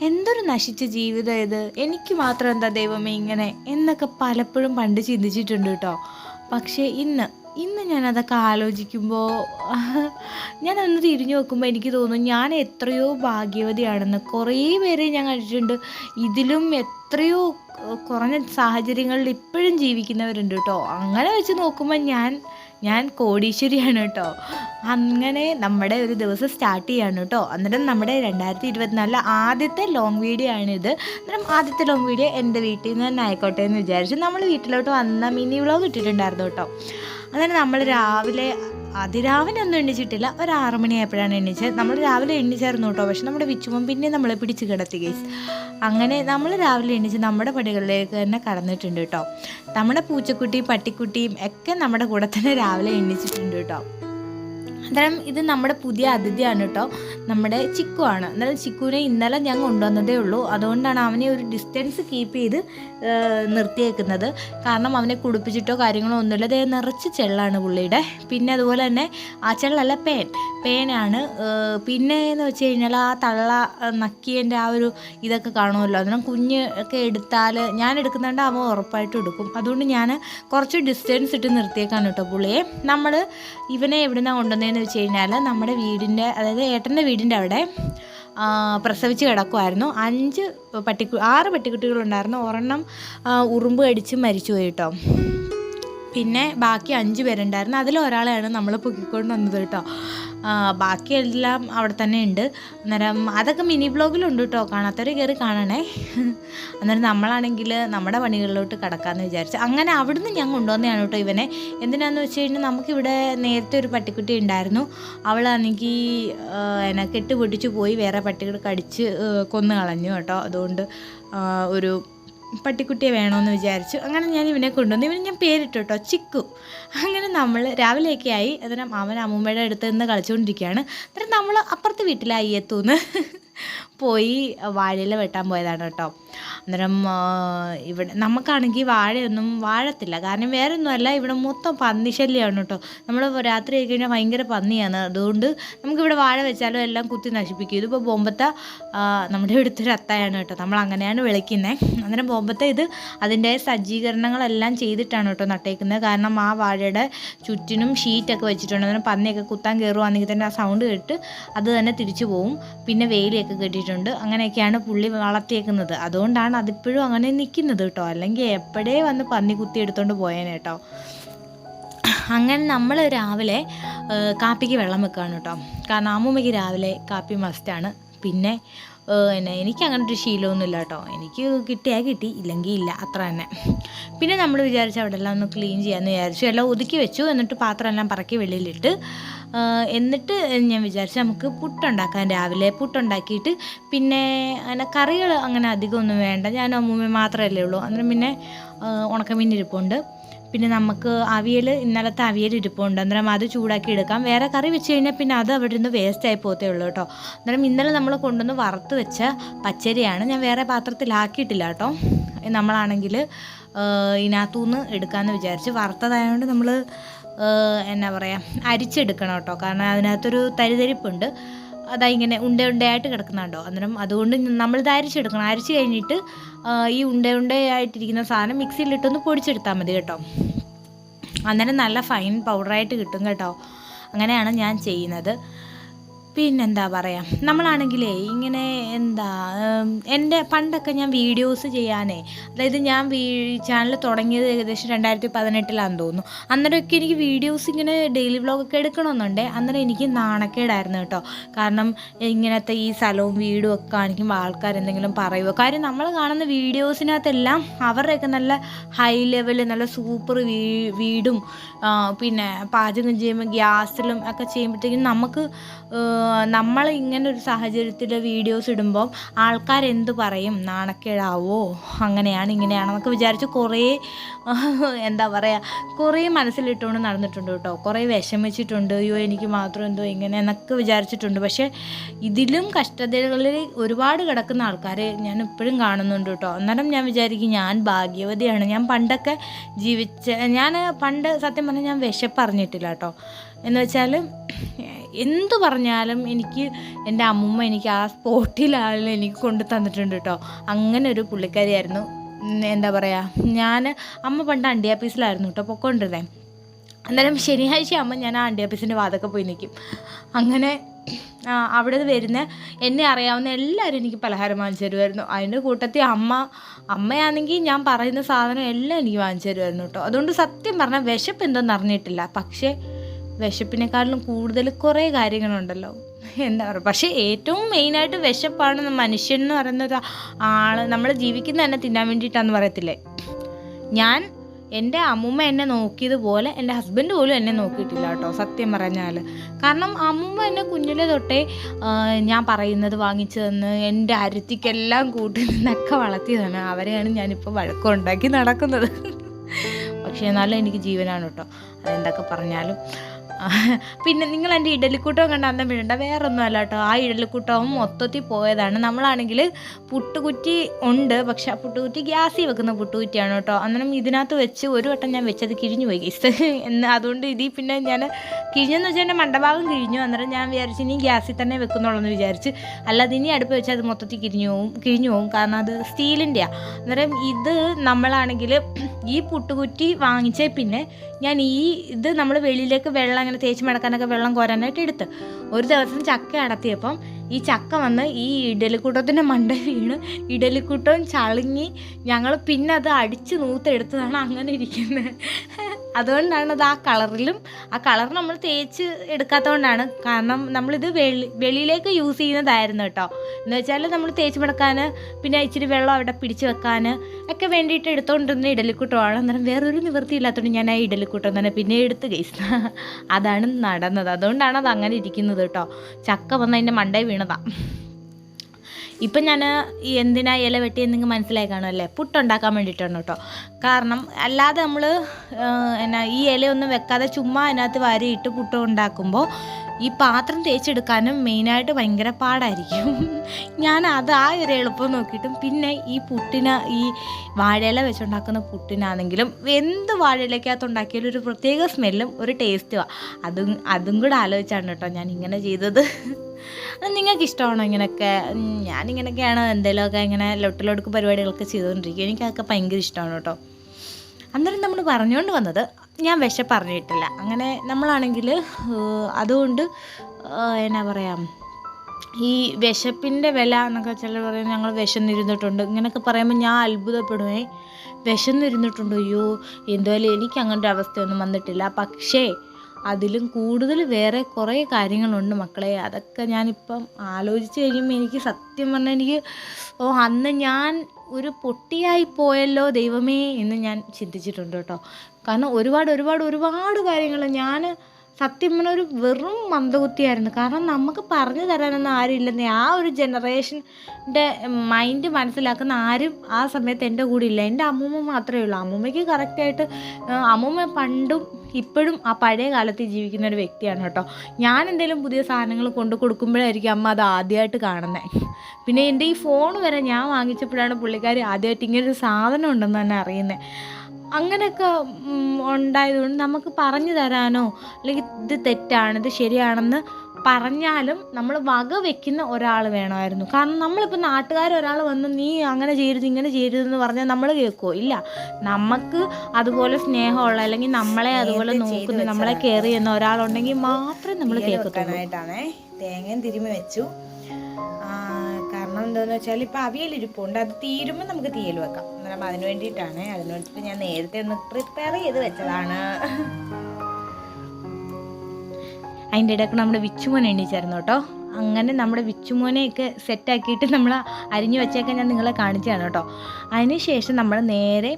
എന്തൊരു നശിച്ച ജീവിതം ഇത്? എനിക്ക് മാത്രം എന്താ ദൈവമേ ഇങ്ങനെ എന്നൊക്കെ പലപ്പോഴും പണ്ട് ചിന്തിച്ചിട്ടുണ്ട് കേട്ടോ. പക്ഷേ ഇന്ന് ഇന്ന് ഞാനതൊക്കെ ആലോചിക്കുമ്പോൾ ഞാൻ ഞാനൊന്ന് തിരിഞ്ഞു നോക്കുമ്പോൾ എനിക്ക് തോന്നുന്നു ഞാൻ എത്രയോ ഭാഗ്യവതിയാണെന്ന് കുറേ പേരെ ഞാൻ കണ്ടിട്ടുണ്ട്. ഇതിലും എത്രയോ കുറഞ്ഞ സാഹചര്യങ്ങളിൽ ഇപ്പോഴും ജീവിക്കുന്നവരുണ്ട് കേട്ടോ. അങ്ങനെ വെച്ച് നോക്കുമ്പോൾ ഞാൻ ഞാൻ കോടീശ്വരിയാണ് കേട്ടോ. അങ്ങനെ നമ്മുടെ ഒരു ദിവസം സ്റ്റാർട്ട് ചെയ്യാണ് കേട്ടോ. അന്നേരം നമ്മുടെ രണ്ടായിരത്തി ഇരുപത്തിനാലിലെ ആദ്യത്തെ ലോങ് വീഡിയോ ആണിത്. അന്നേരം ആദ്യത്തെ ലോങ് വീഡിയോ എന്റെ വീട്ടിൽ നിന്ന് തന്നെ ആയിക്കോട്ടെ എന്ന് വിചാരിച്ചു. നമ്മൾ വീട്ടിലോട്ട് വന്ന മിനി വ്ളോഗ് ഇട്ടിട്ടുണ്ടായിരുന്നു കേട്ടോ. അന്നേരം നമ്മൾ രാവിലെ അതിരാവിലെ ഒന്നും എണ്ണിച്ചിട്ടില്ല. ഒരു ആറ് മണിയായപ്പോഴാണ് എണ്ണിച്ചത്. നമ്മൾ രാവിലെ എണ്ണിച്ചായിരുന്നു കേട്ടോ. പക്ഷെ നമ്മുടെ വിച്ചുമം പിന്നെ നമ്മൾ പിടിച്ച് കിടത്തി കേസ് അങ്ങനെ നമ്മൾ രാവിലെ എണ്ണിച്ച് നമ്മുടെ പടികളിലേക്ക് തന്നെ കടന്നിട്ടുണ്ട് കേട്ടോ. നമ്മുടെ പൂച്ചക്കുട്ടിയും പട്ടിക്കുട്ടിയും ഒക്കെ നമ്മുടെ കൂടെ തന്നെ രാവിലെ എണ്ണിച്ചിട്ടുണ്ട് കേട്ടോ. അന്നേരം ഇത് നമ്മുടെ പുതിയ അതിഥിയാണ് കേട്ടോ നമ്മുടെ ചിക്കു ആണ് അന്നേരം ചിക്കുവിനെ ഇന്നലെ ഞാൻ കൊണ്ടുവന്നതേ ഉള്ളൂ. അതുകൊണ്ടാണ് അവനെ ഒരു ഡിസ്റ്റൻസ് കീപ്പ് ചെയ്ത് നിർത്തിയേക്കുന്നത്. കാരണം അവനെ കുടിപ്പിച്ചിട്ടോ കാര്യങ്ങളോ ഒന്നുമില്ല. അതേ നിറച്ച് ചെള്ളാണ് പുള്ളിയുടെ. പിന്നെ അതുപോലെ തന്നെ ആ ചെള്ളല്ല പേൻ. പേനാണ് പിന്നെ എന്ന് വെച്ച് കഴിഞ്ഞാൽ ആ തള്ള നക്കിയന്റെ ആ ഒരു ഇതൊക്കെ കാണുമല്ലോ. അതിനും കുഞ്ഞ് ഒക്കെ എടുത്താൽ ഞാൻ എടുക്കുന്നുണ്ട് അവൻ ഉറപ്പായിട്ടും എടുക്കും. അതുകൊണ്ട് ഞാൻ കുറച്ച് ഡിസ്റ്റൻസ് ഇട്ട് നിർത്തിയേക്കാണ് കേട്ടോ പുള്ളിയെ. നമ്മൾ ഇവനെ എവിടുന്നാണ് കൊണ്ടുവന്നതെന്ന് വെച്ച് കഴിഞ്ഞാൽ നമ്മുടെ വീടിന്റെ അതായത് ഏട്ടന്റെ വീടിന്റെ അവിടെ പ്രസവിച്ച് കിടക്കുമായിരുന്നു അഞ്ച് പട്ടിക്കു ആറ് പട്ടിക്കുട്ടികളുണ്ടായിരുന്നു. ഒരെണ്ണം ഉറുമ്പ് കടിച്ച് മരിച്ചുപോയി കേട്ടോ. പിന്നെ ബാക്കി അഞ്ച് പേരുണ്ടായിരുന്നു. അതിൽ ഒരാളെയാണ് നമ്മൾ പൊക്കിക്കൊണ്ട് വന്നത് കേട്ടോ. ബാക്കിയെല്ലാം അവിടെ തന്നെ ഉണ്ട്. അന്നേരം അതൊക്കെ മിനി ബ്ലോഗിലുണ്ട് കേട്ടോ. കാണാത്തവർ കയറി കാണണേ. അന്നേരം നമ്മളാണെങ്കിൽ നമ്മുടെ പണികളിലോട്ട് കിടക്കാമെന്ന് വിചാരിച്ചു അങ്ങനെ അവിടുന്ന് ഞാൻ കൊണ്ടുവന്നതാണ് കേട്ടോ ഇവനെ. എന്തിനാന്ന് വെച്ച് കഴിഞ്ഞാൽ നമുക്കിവിടെ നേരത്തെ ഒരു പട്ടിക്കുട്ടി ഉണ്ടായിരുന്നു. അവളാണെങ്കിൽ എന്നെ കെട്ട് പൊട്ടിച്ച് പോയി വേറെ പട്ടികൾ കടിച്ച് കൊന്നു കളഞ്ഞു കേട്ടോ. അതുകൊണ്ട് ഒരു പട്ടിക്കുട്ടിയെ വേണമെന്ന് വിചാരിച്ചു. അങ്ങനെ ഞാൻ ഇവനെ കൊണ്ടുവന്നു. ഇവന് ഞാൻ പേരിട്ടു കേട്ടോ ചിക്കു. അങ്ങനെ നമ്മൾ രാവിലെയൊക്കെ ആയി. അതിനും അവൻ അമ്മൂമ്മയുടെ അടുത്ത് നിന്ന് കളിച്ചുകൊണ്ടിരിക്കുകയാണ്. അന്നേരം നമ്മൾ അപ്പുറത്തെ വീട്ടിലായി അയ്യത്തൂന്ന് പോയി വാഴയില വെട്ടാൻ പോയതാണ് കേട്ടോ. അന്നേരം ഇവിടെ നമുക്കാണെങ്കിൽ വാഴയൊന്നും വാഴത്തില്ല. കാരണം വേറെ ഒന്നുമല്ല ഇവിടെ മൊത്തം പന്നി ശല്യമാണ് കേട്ടോ. നമ്മൾ രാത്രി ആയി കഴിഞ്ഞാൽ ഭയങ്കര പന്നിയാണ്. അതുകൊണ്ട് നമുക്കിവിടെ വാഴ വെച്ചാലും എല്ലാം കുത്തി നശിപ്പിക്കും. ഇതിപ്പോൾ ബോമ്പത്ത നമ്മുടെ ഇവിടുത്തെ ഒരു അത്തായാണ് കേട്ടോ. നമ്മൾ അങ്ങനെയാണ് വിളിക്കുന്നത് അന്നേരം ബോംബത്തെ ഇത് അതിന്റെ സജ്ജീകരണങ്ങളെല്ലാം ചെയ്തിട്ടാണ് കേട്ടോ നട്ടേക്കുന്നത്. കാരണം ആ വാഴയുടെ ചുറ്റിനും ഷീറ്റൊക്കെ വെച്ചിട്ടുണ്ട്. അന്നേരം പന്നിയൊക്കെ കുത്താൻ കയറുവാണെങ്കിൽ തന്നെ ആ സൗണ്ട് കേട്ട് അത് തന്നെ തിരിച്ചു പോവും. പിന്നെ വേലിയൊക്കെ കെട്ടിയിട്ടുണ്ട്. അങ്ങനെയൊക്കെയാണ് പുള്ളി വളർത്തിയേക്കുന്നത്. അതുകൊണ്ടാണ് അതിപ്പോഴും അങ്ങനെ നിൽക്കുന്നത് കേട്ടോ. അല്ലെങ്കിൽ എപ്പോഴേ വന്ന് പന്നി കുത്തി എടുത്തുകൊണ്ട് പോയേനെ കേട്ടോ. അങ്ങനെ നമ്മൾ രാവിലെ കാപ്പിക്ക് വെള്ളം വെക്കുകയാണ് കേട്ടോ. കാരണം അമ്മൂമ്മയ്ക്ക് രാവിലെ കാപ്പി മസ്റ്റാണ് പിന്നെ പിന്നെ എനിക്ക് അങ്ങനെ ഒരു ശീലമൊന്നുമില്ല കേട്ടോ എനിക്ക് കിട്ടിയാൽ കിട്ടി ഇല്ലെങ്കിൽ ഇല്ല അത്ര തന്നെ. പിന്നെ നമ്മൾ വിചാരിച്ചു അവിടെ എല്ലാം ഒന്ന് ക്ലീൻ ചെയ്യാമെന്ന് വിചാരിച്ചു. എല്ലാം ഒതുക്കി വെച്ചു എന്നിട്ട് പാത്രം എല്ലാം പറക്കി വെളിയിലിട്ട് എന്നിട്ട് ഞാൻ വിചാരിച്ചു നമുക്ക് പുട്ടുണ്ടാക്കാൻ രാവിലെ. പുട്ടുണ്ടാക്കിയിട്ട് പിന്നെ അങ്ങനെ കറികൾ അങ്ങനെ അധികമൊന്നും വേണ്ട. ഞാൻ അമ്മൂമ്മ മാത്രമല്ലേ ഉള്ളൂ. അന്നേരം പിന്നെ ഉണക്കമീൻ ഇരിപ്പുണ്ട്. പിന്നെ നമുക്ക് അവിയൽ ഇന്നലത്തെ അവിയൽ ഇരിപ്പുണ്ട്. അന്നേരം അത് ചൂടാക്കി എടുക്കാം. വേറെ കറി വെച്ച് കഴിഞ്ഞാൽ പിന്നെ അത് അവിടെ നിന്ന് വേസ്റ്റ് ആയി പോത്തേ ഉള്ളൂ കേട്ടോ. അന്നേരം ഇന്നലെ നമ്മൾ കൊണ്ടുവന്ന് വറുത്ത് വെച്ച പച്ചരിയാണ്. ഞാൻ വേറെ പാത്രത്തിലാക്കിയിട്ടില്ല കേട്ടോ. നമ്മളാണെങ്കിൽ ഇതിനകത്തുനിന്ന് എടുക്കാമെന്ന് വിചാരിച്ച് വറുത്തതായതുകൊണ്ട് നമ്മൾ എന്നാ പറയുക അരിച്ചെടുക്കണം കേട്ടോ. കാരണം അതിനകത്തൊരു തരിതരിപ്പുണ്ട്. അതാ ഇങ്ങനെ ഉണ്ട ഉണ്ടയായിട്ട് കിടക്കുന്നുണ്ടോ? അന്നേരം അതുകൊണ്ട് നമ്മൾ ഇത് അരിച്ചെടുക്കണം അരിച്ച് കഴിഞ്ഞിട്ട് ഈ ഉണ്ട ഉണ്ടയായിട്ടിരിക്കുന്ന സാധനം മിക്സിയിലിട്ടൊന്ന് പൊടിച്ചെടുത്താൽ മതി കേട്ടോ. അന്നേരം നല്ല ഫൈൻ പൗഡറായിട്ട് കിട്ടും കേട്ടോ. അങ്ങനെയാണ് ഞാൻ ചെയ്യുന്നത്. പിന്നെന്താ പറയുക നമ്മളാണെങ്കിലേ ഇങ്ങനെ എന്താ എന്റെ പണ്ടൊക്കെ ഞാൻ വീഡിയോസ് ചെയ്യാനേ അതായത് ഞാൻ വീ ചാനൽ തുടങ്ങിയത് ഏകദേശം രണ്ടായിരത്തി പതിനെട്ടിലാണെന്ന് തോന്നുന്നു. അന്നേരമൊക്കെ എനിക്ക് വീഡിയോസ് ഇങ്ങനെ ഡെയിലി വ്ളോഗൊക്കെ എടുക്കണമെന്നുണ്ടേ അന്നേരം എനിക്ക് നാണക്കേടായിരുന്നു കേട്ടോ. കാരണം ഇങ്ങനത്തെ ഈ സ്ഥലവും വീടും ഒക്കെ കാണിക്കുമ്പോൾ ആൾക്കാർ എന്തെങ്കിലും പറയുമോ കാര്യം നമ്മൾ കാണുന്ന വീഡിയോസിനകത്തെല്ലാം അവരുടെയൊക്കെ നല്ല ഹൈ ലെവൽ നല്ല സൂപ്പർ വീ വീടും പിന്നെ പാചകം ചെയ്യുമ്പോൾ ഗ്യാസിലും ഒക്കെ ചെയ്യുമ്പോഴത്തേക്കും നമുക്ക് നമ്മൾ ഇങ്ങനെ ഒരു സാഹചര്യത്തിൽ വീഡിയോസ് ഇടുമ്പോൾ ആൾക്കാരെന്ത് പറയും? നാണക്കേടാവോ? അങ്ങനെയാണ് ഇങ്ങനെയാണ് എന്നൊക്കെ വിചാരിച്ച് കുറേ എന്താ പറയുക കുറേ മനസ്സിലിട്ടുകൊണ്ട് നടന്നിട്ടുണ്ട് കേട്ടോ. കുറേ വിഷമിച്ചിട്ടുണ്ട്. അയ്യോ എനിക്ക് മാത്രം എന്തോ ഇങ്ങനെ എന്നൊക്കെ വിചാരിച്ചിട്ടുണ്ട്. പക്ഷേ ഇതിലും കഷ്ടതകളിൽ ഒരുപാട് കിടക്കുന്ന ആൾക്കാരെ ഞാൻ ഇപ്പോഴും കാണുന്നുണ്ട് കേട്ടോ. അന്നേരം ഞാൻ വിചാരിക്കും ഞാൻ ഭാഗ്യവതിയാണ്. ഞാൻ പണ്ടൊക്കെ ജീവിച്ച ഞാൻ പണ്ട് സത്യം പറഞ്ഞാൽ ഞാൻ വിശപ്പറിഞ്ഞിട്ടില്ല കേട്ടോ. എന്ന് വെച്ചാൽ എന്ത് പറഞ്ഞാലും എനിക്ക് എന്റെ അമ്മമ്മ എനിക്ക് ആ സ്പോട്ടിലായാലും എനിക്ക് കൊണ്ടു തന്നിട്ടുണ്ട് കേട്ടോ. അങ്ങനെ ഒരു പുള്ളിക്കാരിയായിരുന്നു. എന്താ പറയുക ഞാൻ അമ്മ പണ്ട് അണ്ടി ആപ്പീസിലായിരുന്നു കേട്ടോ പൊക്കോണ്ടിരുന്നേ. അന്നേരം ശനിയാഴ്ച ആകുമ്പോൾ ഞാൻ ആ അണ്ടി ആപ്പീസിന്റെ വാതൊക്കെ പോയി നിൽക്കും അങ്ങനെ അവിടെ വരുന്ന എന്നെ അറിയാവുന്ന എല്ലാവരും എനിക്ക് പലഹാരം വാങ്ങിച്ചു തരുമായിരുന്നു അതിന്റെ കൂട്ടത്തിൽ അമ്മ അമ്മയാണെങ്കിൽ ഞാൻ പറയുന്ന സാധനം എല്ലാം എനിക്ക് വാങ്ങിച്ചു തരുമായിരുന്നു കേട്ടോ. അതുകൊണ്ട് സത്യം പറഞ്ഞാൽ വിശപ്പ് എന്തെന്ന് അറിഞ്ഞിട്ടില്ല. പക്ഷേ വിശപ്പിനെക്കാട്ടിലും കൂടുതൽ കുറേ കാര്യങ്ങളുണ്ടല്ലോ. എന്താ പറയുക? പക്ഷേ ഏറ്റവും മെയിനായിട്ട് വിശപ്പാണ് മനുഷ്യൻ എന്ന് പറയുന്ന ഒരു ആൾ നമ്മൾ ജീവിക്കുന്ന തന്നെ തിന്നാൻ വേണ്ടിയിട്ടാന്ന് പറയത്തില്ലേ? ഞാൻ എന്റെ അമ്മൂമ്മ എന്നെ നോക്കിയതുപോലെ എന്റെ ഹസ്ബൻഡ് പോലും എന്നെ നോക്കിയിട്ടില്ല കേട്ടോ സത്യം പറഞ്ഞാൽ കാരണം അമ്മൂമ്മ എന്നെ കുഞ്ഞിലെ തൊട്ടേ ഞാൻ പറയുന്നത് വാങ്ങിച്ചു തന്ന് എന്റെ അരുത്തിക്കെല്ലാം കൂട്ടി നിന്നൊക്കെ വളർത്തിയതാണ്. അവരെയാണ് ഞാനിപ്പോൾ വഴക്കമുണ്ടാക്കി നടക്കുന്നത്. പക്ഷേ എന്നാലും എനിക്ക് ജീവനാണ് കേട്ടോ. അതെന്തൊക്കെ പറഞ്ഞാലും. പിന്നെ നിങ്ങൾ എന്റെ ഇഡലിക്കൂട്ടവും കണ്ട അന്നം വീഴണ്ട. വേറെ ഒന്നും അല്ല കേട്ടോ. ആ ഇഡലിക്കൂട്ടവും മൊത്തത്തിൽ പോയതാണ്. നമ്മളാണെങ്കിൽ പുട്ടുകുറ്റി ഉണ്ട്. പക്ഷെ ആ പുട്ടുകുറ്റി ഗ്യാസിൽ വെക്കുന്ന പുട്ടുകുറ്റിയാണ് കേട്ടോ. അന്നേരം ഇതിനകത്ത് വെച്ച് ഒരു വട്ടം ഞാൻ വെച്ചത് കിഴിഞ്ഞു പോയി ഗൈസ് എന്ന് അതുകൊണ്ട് ഇതിൽ പിന്നെ ഞാൻ കിഴിഞ്ഞെന്ന് വെച്ചാൽ എന്റെ മണ്ടഭാഗം കിഴിഞ്ഞു. അന്നേരം ഞാൻ വിചാരിച്ച് ഇനി ഗ്യാസിൽ തന്നെ വെക്കുന്നുള്ളൂ എന്ന് വിചാരിച്ച്. അല്ലാതെ ഇനി അടുപ്പ് വെച്ചാൽ അത് മൊത്തത്തിൽ കിഴിഞ്ഞു പോവും കിഴിഞ്ഞു പോവും. കാരണം അത് സ്റ്റീലിന്റെയാണ് അന്നേരം ഇത് നമ്മളാണെങ്കിൽ ഈ പുട്ടുകുറ്റി വാങ്ങിച്ചേ പിന്നെ ഞാൻ ഈ ഇത് നമ്മൾ വെളിയിലേക്ക് വെള്ളം അങ്ങനെ തേച്ച് മടക്കാനൊക്കെ വെള്ളം കോരാനായിട്ട് എടുത്ത്. ഒരു ദിവസം ചക്ക അടത്തിയപ്പം ഈ ചക്ക വന്ന് ഈ ഇഡലിക്കൂട്ടത്തിന്റെ മണ്ട വീണ് ഇഡലിക്കൂട്ടം ചളുങ്ങി ഞങ്ങൾ പിന്നെ അത് അടിച്ച് നൂത്തെടുത്തതാണ് അങ്ങനെ ഇരിക്കുന്നത്. അതുകൊണ്ടാണ് അത് ആ കളറിലും ആ കളർ നമ്മൾ തേച്ച് എടുക്കാത്തതുകൊണ്ടാണ്. കാരണം നമ്മളിത് വെളി വെളിയിലേക്ക് യൂസ് ചെയ്യുന്നതായിരുന്നു കേട്ടോ. എന്ന് വെച്ചാൽ നമ്മൾ തേച്ച് മുടക്കാൻ പിന്നെ ഇച്ചിരി വെള്ളം അവിടെ പിടിച്ച് വെക്കാൻ ഒക്കെ വേണ്ടിയിട്ട് എടുത്തുകൊണ്ടിരുന്ന ഇഡലിക്കൂട്ടമാണ്. അന്നേരം വേറൊരു നിവൃത്തി ഇല്ലാത്തതുകൊണ്ട് ഞാൻ ആ ഇഡലിക്കൂട്ടം തന്നെ പിന്നെ എടുത്ത് കേസ് അതാണ് നടന്നത്. അതുകൊണ്ടാണ് അത് അങ്ങനെ ഇരിക്കുന്നത് കേട്ടോ. ചക്ക വന്ന് അതിന്റെ മണ്ടയിൽ വീണതാ. ഇപ്പം ഞാൻ എന്തിനാ ഇല വെട്ടി നിങ്ങൾക്ക് മനസ്സിലായി കാണുമല്ലേ പുട്ടുണ്ടാക്കാൻ വേണ്ടിയിട്ടാണ് കേട്ടോ. കാരണം അല്ലാതെ നമ്മൾ എന്നാ ഈ ഇലയൊന്നും വെക്കാതെ ചുമ്മാ അതിനകത്ത് വാരിയിട്ട് പുട്ട് ഉണ്ടാക്കുമ്പോൾ ഈ പാത്രം തേച്ചെടുക്കാനും മെയിനായിട്ട് ഭയങ്കര പാടായിരിക്കും. ഞാൻ അത് ആ ഒരു എളുപ്പം നോക്കിയിട്ടും പിന്നെ ഈ പുട്ടിന് ഈ വാഴയില വെച്ചുണ്ടാക്കുന്ന പുട്ടിനാണെങ്കിലും എന്ത് വാഴയിലക്കകത്ത് ഉണ്ടാക്കിയാലും ഒരു പ്രത്യേക സ്മെല്ലും ഒരു ടേസ്റ്റുമാണ് അതും അതും കൂടെ ആലോചിച്ചാണ് കേട്ടോ ഞാൻ ഇങ്ങനെ ചെയ്തത്. നിങ്ങൾക്ക് ഇഷ്ടമാണോ ഇങ്ങനെയൊക്കെ? ഞാനിങ്ങനെയൊക്കെയാണ് എന്തെങ്കിലുമൊക്കെ ഇങ്ങനെ ലൊട്ടിലൊടുക്ക് പരിപാടികളൊക്കെ ചെയ്തുകൊണ്ടിരിക്കുക. എനിക്കതൊക്കെ ഭയങ്കര ഇഷ്ടമാണ് കേട്ടോ. അന്നേരം നമ്മൾ പറഞ്ഞുകൊണ്ട് വന്നത് ഞാൻ വിശ പറഞ്ഞിട്ടില്ല അങ്ങനെ നമ്മളാണെങ്കിൽ അതുകൊണ്ട് എന്നാ പറയുക ഈ വിശപ്പിന്റെ വില എന്നൊക്കെ ചിലർ പറയും ഞങ്ങൾ വിശന്നിരുന്നിട്ടുണ്ട്. ഇങ്ങനെയൊക്കെ പറയുമ്പോൾ ഞാൻ അത്ഭുതപ്പെടുവേ. വിശന്നിരുന്നിട്ടുണ്ട് അയ്യോ എന്തായാലും എനിക്ക് അങ്ങനത്തെ അവസ്ഥയൊന്നും വന്നിട്ടില്ല. പക്ഷേ അതിലും കൂടുതൽ വേറെ കുറേ കാര്യങ്ങളുണ്ട് മക്കളെ. അതൊക്കെ ഞാനിപ്പം ആലോചിച്ച് കഴിയുമ്പോൾ എനിക്ക് സത്യം പറഞ്ഞാൽ എനിക്ക് ഓ അന്ന് ഞാൻ ഒരു പൊട്ടിയായി പോയല്ലോ ദൈവമേ എന്ന് ഞാൻ ചിന്തിച്ചിട്ടുണ്ട് കേട്ടോ. കാരണം ഒരുപാട് ഒരുപാട് ഒരുപാട് കാര്യങ്ങൾ ഞാൻ സത്യം പറഞ്ഞ ഒരു വെറും മന്ദബുദ്ധിയായിരുന്നു. കാരണം നമുക്ക് പറഞ്ഞു തരാനൊന്നും ആരും ആ ഒരു ജനറേഷന്റെ മൈൻഡ് മനസ്സിലാക്കുന്ന ആരും ആ സമയത്ത് എന്റെ കൂടെ ഇല്ല. എന്റെ അമ്മൂമ്മ മാത്രമേ ഉള്ളൂ. അമ്മൂമ്മയ്ക്ക് കറക്റ്റായിട്ട് അമ്മൂമ്മ പണ്ടും ഇപ്പോഴും ആ പഴയ കാലത്ത് ജീവിക്കുന്ന ഒരു വ്യക്തിയാണ് കേട്ടോ. ഞാൻ എന്തെങ്കിലും പുതിയ സാധനങ്ങൾ കൊണ്ടു കൊടുക്കുമ്പോഴായിരിക്കും അമ്മ അത് ആദ്യമായിട്ട് കാണുന്നത് പിന്നെ എന്റെ ഈ ഫോൺ വരെ ഞാൻ വാങ്ങിച്ചപ്പോഴാണ് പുള്ളിക്കാരി ആദ്യമായിട്ട് ഒരു സാധനം ഉണ്ടെന്ന് തന്നെ അറിയുന്നത് അങ്ങനെയൊക്കെ ഉണ്ടായതുകൊണ്ട് നമുക്ക് പറഞ്ഞു തരാനോ അല്ലെങ്കിൽ ഇത് തെറ്റാണ് ഇത് ശരിയാണെന്ന് പറഞ്ഞാലും നമ്മൾ വക വെക്കുന്ന ഒരാൾ വേണമായിരുന്നു. കാരണം നമ്മളിപ്പോൾ നാട്ടുകാർ ഒരാൾ വന്ന് നീ അങ്ങനെ ചെയ്യരുത് ഇങ്ങനെ ചെയ്യരുതെന്ന് പറഞ്ഞാൽ നമ്മൾ കേൾക്കുമോ ഇല്ല. നമുക്ക് അതുപോലെ സ്നേഹമുള്ള അല്ലെങ്കിൽ നമ്മളെ അതുപോലെ നോക്കുന്ന നമ്മളെ കെയർ ചെയ്യുന്ന ഒരാളുണ്ടെങ്കിൽ മാത്രമേ നമ്മൾ കേൾക്കത്തുള്ളൂ. തേങ്ങയും തിരുമ്മി വെച്ചു. കാരണം എന്താണെന്ന് വെച്ചാൽ ഇപ്പം അവിയലിരിപ്പുണ്ട്. അത് തീരുമ്പോൾ നമുക്ക് തീയൽ വെക്കാം. അന്നേരം അതിന് വേണ്ടിയിട്ടാണ്. അതിന് വേണ്ടിയിട്ട് ഞാൻ നേരത്തെ ഒന്ന് പ്രിപ്പയർ ചെയ്ത് വെച്ചതാണ്. അതിന്റെ ഇടയ്ക്ക് നമ്മുടെ വിച്ചുമോൻ എണീച്ചായിരുന്നു കേട്ടോ. അങ്ങനെ നമ്മുടെ വിച്ചുമോനെയൊക്കെ സെറ്റാക്കിയിട്ട് നമ്മൾ അരിഞ്ഞു വെച്ചേക്കെ ഞാൻ നിങ്ങളെ കാണിച്ചതാണ് കേട്ടോ. അതിന് ശേഷം നമ്മൾ നേരെ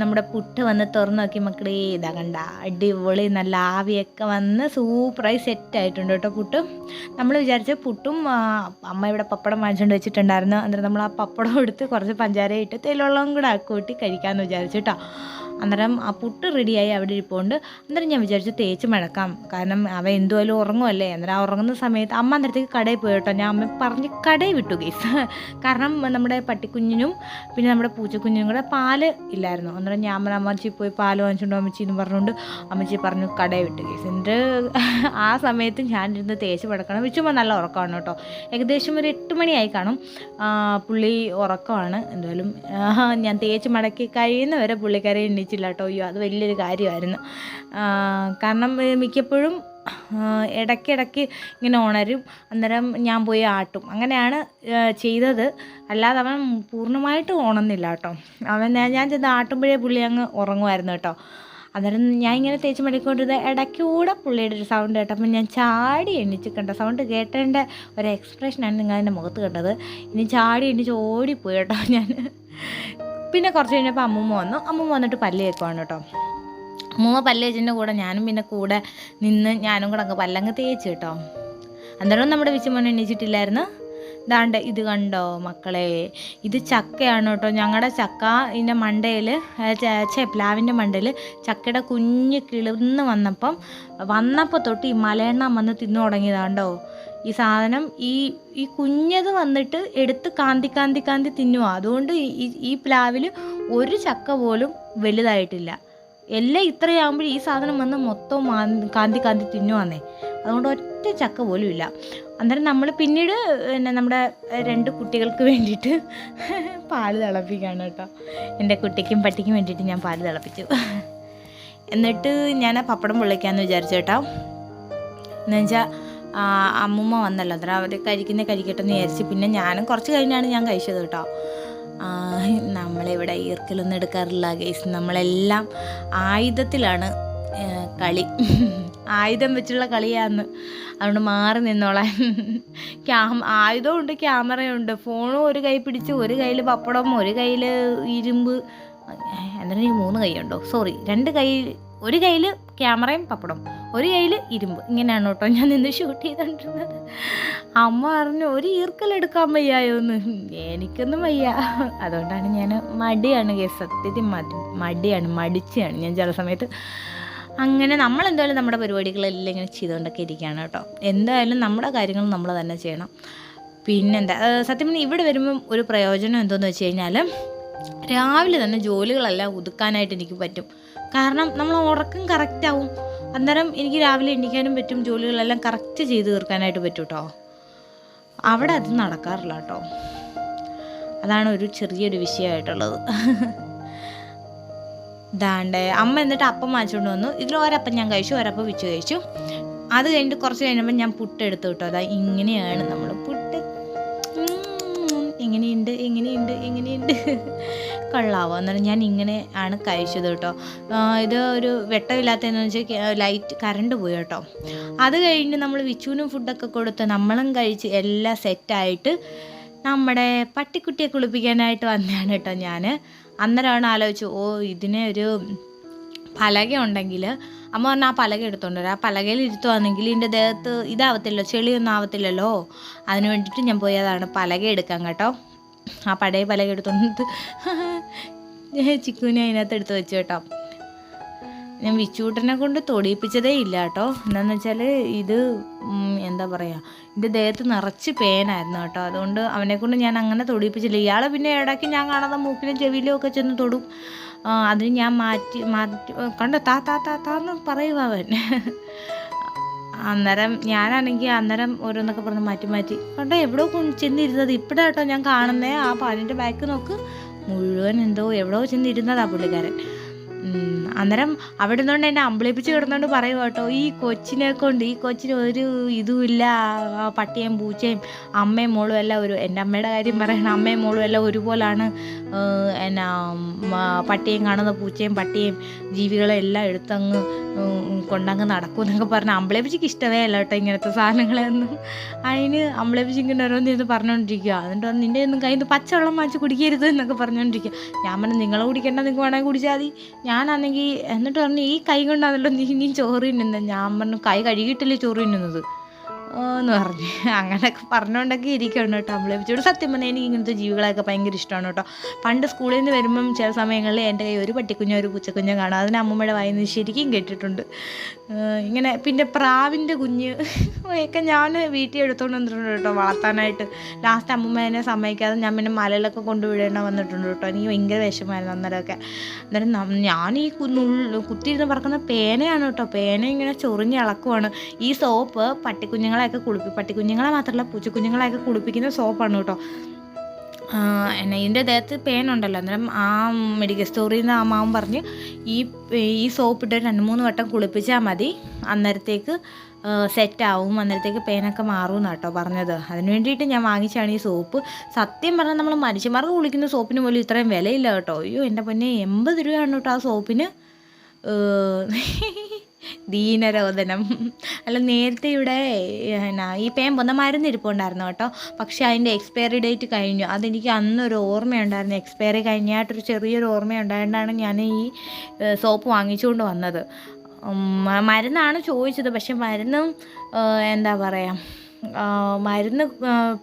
നമ്മുടെ പുട്ട് വന്ന് തുറന്നു നോക്കി മക്കളെ ഇതാ കണ്ട അടിപൊളി നല്ല ആവിയൊക്കെ വന്ന് സൂപ്പറായി സെറ്റായിട്ടുണ്ട് കേട്ടോ പുട്ടും. നമ്മൾ വിചാരിച്ച പുട്ടും അമ്മ ഇവിടെ പപ്പടം വാങ്ങിച്ചുകൊണ്ട് വെച്ചിട്ടുണ്ടായിരുന്നു. അന്നേരം നമ്മൾ ആ പപ്പടം എടുത്ത് കുറച്ച് പഞ്ചാര ഇട്ട് തേയിലുള്ളതും കൂടെ കൂട്ടി കഴിക്കാമെന്ന് വിചാരിച്ചു കേട്ടോ. അന്നേരം ആ പുട്ട് റെഡിയായി അവിടെ ഇരിപ്പുണ്ട്. അന്നേരം ഞാൻ വിചാരിച്ചു തേച്ച് മടക്കാം. കാരണം അവ എന്തുമായാലും ഉറങ്ങുമല്ലേ അന്നേരം ആ ഉറങ്ങുന്ന സമയത്ത് അമ്മ അന്നേരത്തേക്ക് കടയിൽ പോയി കേട്ടോ. ഞാൻ അമ്മ പറഞ്ഞ് കടയിൽ വിട്ടു ഗൈസ്. കാരണം നമ്മുടെ പട്ടിക്കുഞ്ഞിനും പിന്നെ നമ്മുടെ പൂച്ചക്കുഞ്ഞിനും കൂടെ പാൽ ഇല്ലായിരുന്നു. അന്നേരം ഞാൻ അമ്മ അമ്മച്ചി പോയി പാൽ വാങ്ങിച്ചുകൊണ്ട് അമ്മച്ചി എന്ന് പറഞ്ഞുകൊണ്ട് അമ്മച്ചി പറഞ്ഞു കടയിൽ വിട്ടു ഗൈസ്. എന്നിട്ട് ആ സമയത്ത് ഞാൻ ഞാനിരുന്ന് തേച്ച് പടക്കണം വിച്ചുമ്പോൾ നല്ല ഉറക്കമാണ് കേട്ടോ. ഏകദേശം ഒരു എട്ട് മണിയായി കാണും. പുള്ളി ഉറക്കമാണ്. എന്തായാലും ഞാൻ തേച്ച് മടക്കി കഴിയുന്നവരെ പുള്ളിക്കാരെ എണ്ണിച്ചില്ല കേട്ടോ അയ്യോ അത് വലിയൊരു കാര്യമായിരുന്നു. കാരണം മിക്കപ്പോഴും ഇടയ്ക്കിടയ്ക്ക് ഇങ്ങനെ ഉണരും അന്നേരം ഞാൻ പോയി ആട്ടും. അങ്ങനെയാണ് ചെയ്തത്. അല്ലാതെ അവൻ പൂർണമായിട്ട് ഉണന്നില്ല കേട്ടോ അവൻ ഞാൻ ചെന്ന് ആട്ടുമ്പോഴേ പുള്ളി അങ്ങ് ഉറങ്ങുമായിരുന്നു കേട്ടോ. അന്നേരം ഞാൻ ഇങ്ങനെ തേച്ച് മടിക്കൊണ്ടിരുന്ന ഇടയ്ക്കൂടെ പുള്ളിയുടെ ഒരു സൗണ്ട് കേട്ടപ്പോൾ ഞാൻ ചാടി എണ്ണിച്ച് കണ്ട. സൗണ്ട് കേട്ടതിന്റെ ഒരു എക്സ്പ്രഷനാണ് നിങ്ങൾ എന്റെ മുഖത്ത് കണ്ടത്. ഇനി ചാടി എണ്ണിച്ച് ഓടിപ്പോയി കേട്ടോ ഞാൻ. പിന്നെ കുറച്ച് കഴിഞ്ഞപ്പോൾ അമ്മൂമ്മ വന്നു. അമ്മൂമ്മ വന്നിട്ട് പല്ല് കേൾക്കുവാണ് കേട്ടോ. അമ്മൂമ്മ പല്ല് തേച്ചതിന്റെ കൂടെ ഞാനും പിന്നെ കൂടെ നിന്ന് ഞാനും കൂടെ അങ്ങ് പല്ലങ്ങ് തേച്ച് കേട്ടോ. അന്നേരം നമ്മുടെ വിച്ചുമോൻ എണീച്ചിട്ടില്ലായിരുന്നു. ദാണ്ട് ഇത് കണ്ടോ മക്കളെ? ഇത് ചക്കയാണ് കേട്ടോ. ഞങ്ങളുടെ ചക്ക ഇതിന്റെ മണ്ടയിൽ ചേച്ചേ പ്ലാവിന്റെ മണ്ടയിൽ ചക്കയുടെ കുഞ്ഞ് കിളിർന്ന് വന്നപ്പം വന്നപ്പോൾ തൊട്ട് ഈ മലയെണ്ണ വന്ന് തിന്നു തുടങ്ങിയതാണ്ടോ? ഈ സാധനം ഈ ഈ കുഞ്ഞത് വന്നിട്ട് എടുത്ത് കാന്തി കാന്തി കാന്തി തിന്നുക അതുകൊണ്ട് ഈ- ഈ പ്ലാവിൽ ഒരു ചക്ക പോലും വലുതായിട്ടില്ല. എല്ലാം ഇത്രയാകുമ്പോൾ ഈ സാധനം വന്ന് മൊത്തം കാന്തി കാന്തി തിന്നുവാന്നേ. അതുകൊണ്ട് ഒറ്റ ചക്ക പോലും ഇല്ല. അന്നേരം നമ്മൾ പിന്നീട് പിന്നെ നമ്മുടെ രണ്ട് കുട്ടികൾക്ക് വേണ്ടിയിട്ട് പാൽ തിളപ്പിക്കുകയാണ് കേട്ടോ. എന്റെ കുട്ടിക്കും പട്ടിക്കും വേണ്ടിയിട്ട് ഞാൻ പാൽ തിളപ്പിച്ചു. എന്നിട്ട് ഞാൻ ആ പപ്പടം പൊള്ളിക്കാമെന്ന് വിചാരിച്ചു കേട്ടോ. എന്നുവെച്ചാൽ അമ്മൂമ്മ വന്നല്ലോ. അത്ര അവർ കഴിക്കുന്ന കഴിക്കട്ടെ എന്ന് വിചാരിച്ച് പിന്നെ ഞാനും കുറച്ച് കഴിഞ്ഞാണ് ഞാൻ കഴിച്ചത് കേട്ടോ. നമ്മളിവിടെ ഈർക്കലൊന്നും എടുക്കാറില്ല ഗൈസ് നമ്മളെല്ലാം ആയുധത്തിലാണ് കളി. ആയുധം വെച്ചുള്ള കളിയാന്ന് അതുകൊണ്ട് മാറി നിന്നോളാൻ. ക്യാം ആയുധമുണ്ട് ക്യാമറയുണ്ട് ഫോണും ഒരു കൈ പിടിച്ച് ഒരു കയ്യിൽ പപ്പടം ഒരു കയ്യിൽ ഇരുമ്പ്. ഈ മൂന്ന് കൈയുണ്ടോ സോറി രണ്ട് കൈ ഒരു കയ്യിൽ ക്യാമറയും പപ്പടം ഒരു കയ്യിൽ ഇരുമ്പ്. ഇങ്ങനെയാണ് കേട്ടോ ഞാൻ നിന്ന് ഷൂട്ട് ചെയ്തോണ്ടിരുന്നത്. അമ്മ പറഞ്ഞു ഒരു ഈർക്കലെടുക്കാൻ വയ്യായോ എന്ന്? എനിക്കൊന്നും വയ്യ. അതുകൊണ്ടാണ് ഞാൻ മടിയാണ് കേസ് സത്യത്തിൽ മടി മടിയാണ് മടിച്ചാണ് ഞാൻ ചില സമയത്ത്. അങ്ങനെ നമ്മൾ എന്തായാലും നമ്മുടെ പരിപാടികളെല്ലാം ഇങ്ങനെ ചെയ്തുകൊണ്ടൊക്കെ ഇരിക്കുകയാണ് കേട്ടോ. എന്തായാലും നമ്മുടെ കാര്യങ്ങൾ നമ്മൾ തന്നെ ചെയ്യണം. പിന്നെന്താ സത്യം ഇവിടെ വരുമ്പം ഒരു പ്രയോജനം എന്തോന്ന് വെച്ച് കഴിഞ്ഞാൽ രാവിലെ തന്നെ ജോലികളെല്ലാം ഒതുക്കാനായിട്ട് എനിക്ക് പറ്റും. കാരണം നമ്മൾ ഉറക്കം കറക്റ്റാവും അന്നേരം എനിക്ക് രാവിലെ എണീക്കാനും പറ്റും ജോലികളെല്ലാം കറക്റ്റ് ചെയ്ത് തീർക്കാനായിട്ട് പറ്റും കേട്ടോ അവിടെ അത് നടക്കാറില്ല കേട്ടോ അതാണ് ഒരു ചെറിയൊരു വിഷയമായിട്ടുള്ളത്. ദാണ്ടേ അമ്മ എന്നിട്ട് അപ്പം വാങ്ങിച്ചുകൊണ്ട് വന്നു. ഇതിൽ ഒരപ്പം ഞാൻ കഴിച്ചു ഒരപ്പം വിച്ച് കഴിച്ചു. അത് കഴിഞ്ഞിട്ട് കുറച്ച് കഴിഞ്ഞപ്പോൾ ഞാൻ പുട്ട് എടുത്തു കേട്ടോ അതാ ഇങ്ങനെയാണ് നമ്മൾ പുട്ട് ഇങ്ങനെയുണ്ട് ഇങ്ങനെയുണ്ട് എങ്ങനെയുണ്ട് കൊള്ളാവോ? എന്നാലും ഞാൻ ഇങ്ങനെ ആണ് കഴിച്ചത് കേട്ടോ. ഇത് ഒരു വെട്ടമില്ലാത്തതെന്ന് വെച്ചാൽ ലൈറ്റ് കറണ്ട് പോയി കേട്ടോ. അത് കഴിഞ്ഞ് നമ്മൾ വിച്ചുവിനും ഫുഡൊക്കെ കൊടുത്ത് നമ്മളും കഴിച്ച് എല്ലാം സെറ്റായിട്ട് നമ്മുടെ പട്ടിക്കുട്ടിയെ കുളിപ്പിക്കാനായിട്ട് വന്നതാണ് കേട്ടോ ഞാൻ അന്നേരമാണ് ആലോചിച്ചു ഓ ഇതിനെ ഒരു പലക ഉണ്ടെങ്കിൽ അമ്മ പറഞ്ഞാൽ ആ പലക എടുത്തോണ്ട് വരാം. ആ പലകയിൽ ഇരുത്തുവാണെങ്കിൽ ഇതിന്റെ ദേഹത്ത് ഇതാവത്തില്ലോ ചെളിയൊന്നും ആവത്തില്ലല്ലോ. അതിന് വേണ്ടിയിട്ട് ഞാൻ പോയി അതാണ് പലക എടുക്കാൻ കേട്ടോ. ആ പഴയ പലക എടുത്തോണ്ട് ചിക്കുവിനെ അതിനകത്ത് എടുത്ത് വെച്ചു കേട്ടോ. ഞാൻ വിച്ചൂട്ടനെ കൊണ്ട് തൊടിയിപ്പിച്ചതേ ഇല്ല കേട്ടോ. എന്താണെന്ന് വെച്ചാൽ ഇത് എന്താ പറയുക എന്റെ ദേഹത്ത് നിറച്ച് പേനായിരുന്നു കേട്ടോ. അതുകൊണ്ട് അവനെ കൊണ്ട് ഞാൻ അങ്ങനെ തൊടിയിപ്പിച്ചില്ല. ഇയാളെ പിന്നെ ഇടയ്ക്ക് ഞാൻ കാണാതെ മൂക്കിലും ചെവിയിലും ഒക്കെ ചെന്ന് തൊടും. അതിന് ഞാൻ മാറ്റി മാറ്റി കണ്ടോ താ താ താ താന്ന് പറയുക അവൻ. അന്നേരം ഞാനാണെങ്കിൽ അന്നേരം ഓരോന്നൊക്കെ പറഞ്ഞ് മാറ്റി മാറ്റി. കണ്ടോ എവിടെ ചെന്നിരുന്നത്. ഇപ്പോഴാട്ടോ ഞാൻ കാണുന്നേ. ആ പാലിന്റെ ബാക്ക് നോക്ക്. മുഴുവൻ എന്തോ എവിടെ ചെന്നിരുന്നതാ പുള്ളിക്കാരൻ. അന്നേരം അവിടെ നിന്നുകൊണ്ട് എന്നെ അമ്പളിപ്പിച്ച് കിടന്നുകൊണ്ട് പറയും കേട്ടോ ഈ കൊച്ചിനെ കൊണ്ട് ഈ കൊച്ചിന് ഒരു ഇതുമില്ല പട്ടിയും പൂച്ചയും അമ്മയും മോളും എല്ലാം ഒരു എന്റെ അമ്മയുടെ കാര്യം പറയണം അമ്മയും മോളും എല്ലാം ഒരുപോലാണ് എന്നാ പട്ടിയും കാണുന്ന പൂച്ചയും പട്ടിയും ജീവികളെ എല്ലാം എടുത്തങ്ങ് കൊണ്ടങ്ങ് നടക്കും എന്നൊക്കെ പറഞ്ഞാൽ അമ്പളേപ്പിച്ചിക്ക് ഇഷ്ടമേ അല്ല കേട്ടോ ഇങ്ങനത്തെ സാധനങ്ങളെയൊന്നും. അതിന് അമ്പളേപ്പിച്ച് ഇങ്ങനെ ഓരോന്നിരുന്ന് പറഞ്ഞുകൊണ്ടിരിക്കുക എന്നിട്ട് നിന്റെ ഒന്നും കയ്യിൽ നിന്ന് പച്ചവെള്ളം വാങ്ങിച്ച് കുടിക്കരുത് എന്നൊക്കെ പറഞ്ഞുകൊണ്ടിരിക്കുക ഞാൻ പറഞ്ഞു നിങ്ങളെ കുടിക്കേണ്ട നിങ്ങൾക്ക് വേണമെങ്കിൽ കുടിച്ചാൽ മതി. ഞാനാണെങ്കിൽ എന്നിട്ട് പറഞ്ഞു ഈ കൈ കൊണ്ടാണല്ലോ നീ ഇനിയും ചോറ് തിന്നുന്നത്? ഞാൻ പറഞ്ഞു കൈ കഴുകിയിട്ടല്ലേ ചോറ് തിന്നുന്നത്? എന്ന് പറഞ്ഞു. അങ്ങനെയൊക്കെ പറഞ്ഞുകൊണ്ടൊക്കെ ഇരിക്കണം കേട്ടോ അമ്പളിപ്പിച്ചോട് സത്യം പറഞ്ഞാൽ എനിക്ക് ഇങ്ങനത്തെ ജീവികളൊക്കെ ഭയങ്കര ഇഷ്ടമാണ് കേട്ടോ. പണ്ട് സ്കൂളിൽ നിന്ന് വരുമ്പം ചില സമയങ്ങളിൽ എന്റെ കയ്യിൽ ഒരു പട്ടിക്കുഞ്ഞോ ഒരു പൂച്ചക്കുഞ്ഞോ കാണാം. അതിന് അമ്മമ്മയുടെ വായിൽ നിന്ന് ശരിക്കും കേട്ടിട്ടുണ്ട്. ഇങ്ങനെ പിന്നെ പ്രാവിന്റെ കുഞ്ഞ് ഒക്കെ ഞാൻ വീട്ടിൽ എടുത്തുകൊണ്ട് വന്നിട്ടുണ്ട് കേട്ടോ വളർത്താനായിട്ട്. ലാസ്റ്റ് അമ്മമ്മ എന്നെ സമ്മതിക്കാതെ ഞാൻ പിന്നെ മലയിലൊക്കെ കൊണ്ടുവിടേണ്ട വന്നിട്ടുണ്ട് കേട്ടോ. എനിക്ക് ഭയങ്കര വിഷമമായിരുന്നു അന്നേരമൊക്കെ. അന്നേരം ഞാൻ ഈ കുത്തിയിരുന്ന് പറക്കുന്ന പേനയാണ് കേട്ടോ. പേന ഇങ്ങനെ ചൊറിഞ്ഞ് ഇളക്കുവാണ്. ഈ സോപ്പ് പട്ടിക്കുഞ്ഞുങ്ങളെയൊക്കെ കുളിപ്പി പട്ടിക്കുഞ്ഞുങ്ങളെ മാത്രമല്ല പൂച്ച പൂച്ചക്കുഞ്ഞുങ്ങളെയൊക്കെ കുളിപ്പിക്കുന്ന സോപ്പാണ് കേട്ടോ. എന്നെ ഇതിന്റെ ദേഹത്ത് പേനുണ്ടല്ലോ അന്നേരം ആ മെഡിക്കൽ സ്റ്റോറിൽ നിന്ന് ആ മാവും പറഞ്ഞ് ഈ ഈ സോപ്പ് ഇട്ട് രണ്ട് മൂന്ന് വട്ടം കുളിപ്പിച്ചാൽ മതി. അന്നേരത്തേക്ക് സെറ്റാവും അന്നേരത്തേക്ക് പേനൊക്കെ മാറും എന്നാണ് കേട്ടോ പറഞ്ഞത്. അതിന് വേണ്ടിയിട്ട് ഞാൻ വാങ്ങിച്ചാണ് ഈ സോപ്പ്. സത്യം പറഞ്ഞാൽ നമ്മൾ മനുഷ്യന്മാർക്ക് കുളിക്കുന്ന സോപ്പിന് പോലും ഇത്രയും വിലയില്ല കേട്ടോ. അയ്യോ എന്റെ പൊന്നെ എൺപത് രൂപയാണ് കേട്ടോ ആ സോപ്പിന്. ദീനരോധനം അല്ല നേരത്തെ ഇവിടെ എന്നാ ഈ പേൻ പൊന്ന മരുന്ന് ഇരിപ്പുണ്ടായിരുന്നു കേട്ടോ. പക്ഷേ അതിന്റെ എക്സ്പയറി ഡേറ്റ് കഴിഞ്ഞു. അതെനിക്ക് അന്നൊരു ഓർമ്മയുണ്ടായിരുന്നു. എക്സ്പയറി കഴിഞ്ഞായിട്ടൊരു ചെറിയൊരു ഓർമ്മയുണ്ടായതുകൊണ്ടാണ് ഞാൻ ഈ സോപ്പ് വാങ്ങിച്ചുകൊണ്ട് വന്നത്. മരുന്നാണ് ചോദിച്ചത്. പക്ഷെ മരുന്നും എന്താ പറയുക മരുന്ന്